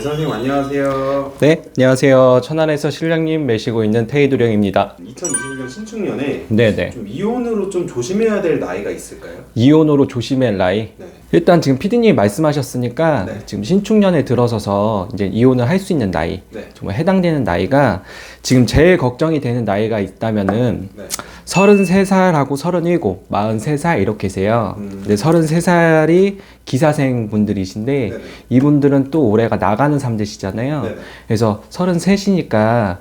네, 선생님 안녕하세요. 네, 안녕하세요. 천안에서 실장님 매시고 있는 테이도령입니다. 2021년 신축년에 네네. 좀 이혼으로 좀 조심해야 될 나이가 있을까요? 이혼으로 조심할 나이. 네. 일단 지금 피디님이 말씀하셨으니까 네. 지금 신축년에 들어서서 이제 이혼을 할 수 있는 나이, 네. 정말 해당되는 나이가 지금 제일 걱정이 되는 나이가 있다면은 네. 33살하고 37, 43살 이렇게세요. 음. 근데 33살이 기사생 분들이신데 네네. 이분들은 또 올해가 나가는 삼재시잖아요. 네네. 그래서 33이니까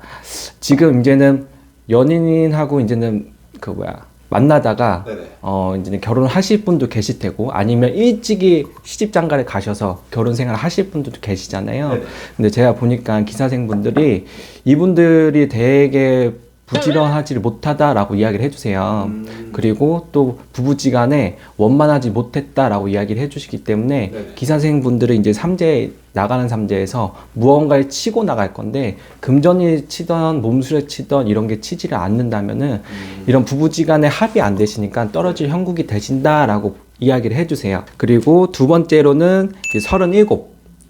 지금 이제는 연인하고 이제는 그 뭐야 만나다가 네네. 어 이제는 결혼하실 분도 계실 테고 아니면 일찍이 시집 장가를 가셔서 결혼 생활 하실 분들도 계시잖아요. 네네. 근데 제가 보니까 기사생 분들이 이분들이 되게 부지런하지 못하다라고 이야기를 해주세요. 음. 그리고 또 부부지간에 원만하지 못했다라고 이야기를 해주시기 때문에 네네. 기사생분들은 이제 삼재 나가는 삼재에서 무언가를 치고 나갈 건데 금전이 치던 몸수를 치던 이런 게 치지를 않는다면은 음. 이런 부부지간에 합이 안 되시니까 떨어질 형국이 되신다라고 이야기를 해주세요. 그리고 두 번째로는 이제 37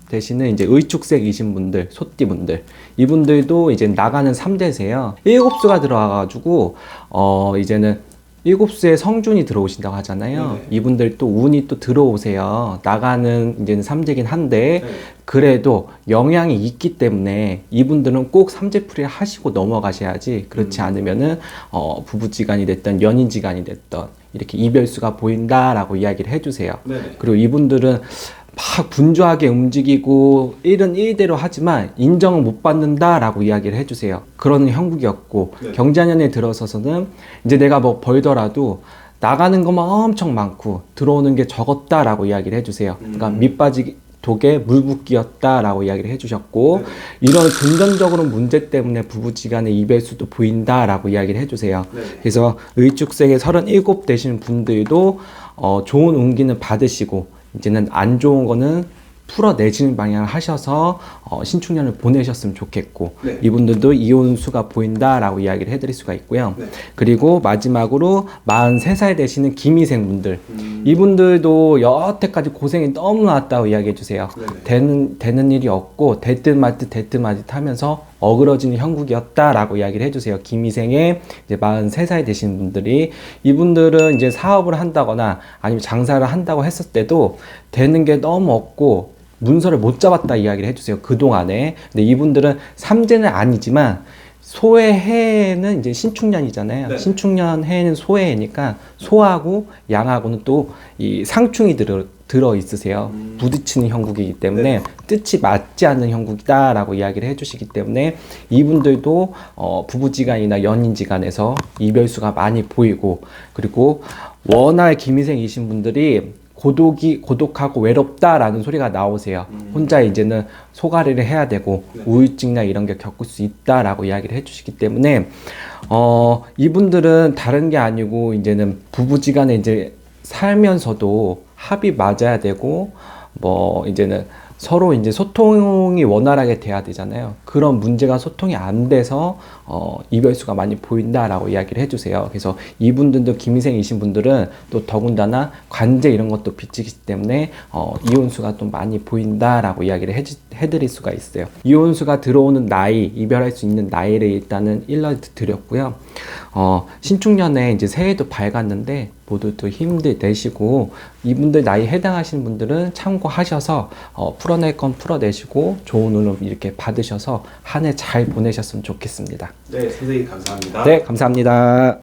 대신에 이제 의축색이신 분들, 소띠분들 이분들도 이제 나가는 3대세요. 일곱 수가 들어와가지고 어 이제는 일곱 수에 성준이 들어오신다고 하잖아요. 네네. 이분들 또 운이 또 들어오세요. 나가는 이제는 삼재긴 한데 네. 그래도 영향이 있기 때문에 이분들은 꼭 삼재풀이를 하시고 넘어가셔야지 그렇지 음. 않으면은 어 부부지간이 됐던 연인지간이 됐던 이렇게 이별수가 보인다라고 이야기를 해주세요. 네네. 그리고 이분들은 막 분주하게 움직이고 일은 일대로 하지만 인정을 못 받는다라고 이야기를 해주세요. 그런 형국이었고 네. 경자년에 들어서서는 이제 내가 뭐 벌더라도 나가는 것만 엄청 많고 들어오는 게 적었다라고 이야기를 해주세요. 그러니까 음. 밑빠지 독에 물붓기였다라고 이야기를 해주셨고 네. 이런 금전적으로 문제 때문에 부부지간의 이별수도 보인다라고 이야기를 해주세요. 네. 그래서 의축생의 37 되시는 분들도 어, 좋은 운기는 받으시고 이제는 안 좋은 거는 풀어내시는 방향을 하셔서 어, 신축년을 보내셨으면 좋겠고 네. 이분들도 이혼 수가 보인다라고 이야기를 해드릴 수가 있고요. 네. 그리고 마지막으로 43살 되시는 김희생 분들 음. 이분들도 여태까지 고생이 너무 많았다고 이야기해 주세요. 네네. 되는 되는 일이 없고 됐든 말든 됐든 말든 하면서 어그러지는 형국이었다라고 이야기를 해주세요. 김희생의 이제 43살 되신 분들이 이분들은 이제 사업을 한다거나 아니면 장사를 한다고 했을 때도 되는 게 너무 없고 문서를 못 잡았다 이야기를 해주세요. 그 동안에 근데 이분들은 삼재는 아니지만 소의 해는 이제 신축년이잖아요. 네. 신축년 해는 소의 해니까 소하고 양하고는 또 이 상충이 들어 들어 있으세요. 음. 부딪히는 형국이기 때문에 네. 뜻이 맞지 않는 형국이다라고 이야기를 해주시기 때문에 이분들도 어, 부부지간이나 연인지간에서 이별수가 많이 보이고 그리고 워낙 김희생이신 분들이 고독이 고독하고 외롭다라는 소리가 나오세요. 음. 혼자 이제는 소가리를 해야 되고 네. 우울증이나 이런 게 겪을 수 있다라고 이야기를 해주시기 때문에 어 이분들은 다른 게 아니고 이제는 부부지간에 이제 살면서도 합이 맞아야 되고 뭐 이제는 서로 이제 소통이 원활하게 돼야 되잖아요. 그런 문제가 소통이 안 돼서 어, 이별수가 많이 보인다라고 이야기를 해주세요. 그래서 이분들도 김희생이신 분들은 또 더군다나 관제 이런 것도 비치기 때문에 어, 이혼수가 또 많이 보인다라고 이야기를 해주, 해드릴 수가 있어요. 이혼수가 들어오는 나이, 이별할 수 있는 나이를 일단은 일러드렸고요. 어, 신축년에 이제 새해도 밝았는데 모두 또 힘들 내시고 이분들 나이 해당하시는 분들은 참고하셔서 어, 풀어낼 건 풀어내시고 좋은 운을 이렇게 받으셔서 한 해 잘 보내셨으면 좋겠습니다. 네, 선생님 감사합니다. 네, 감사합니다.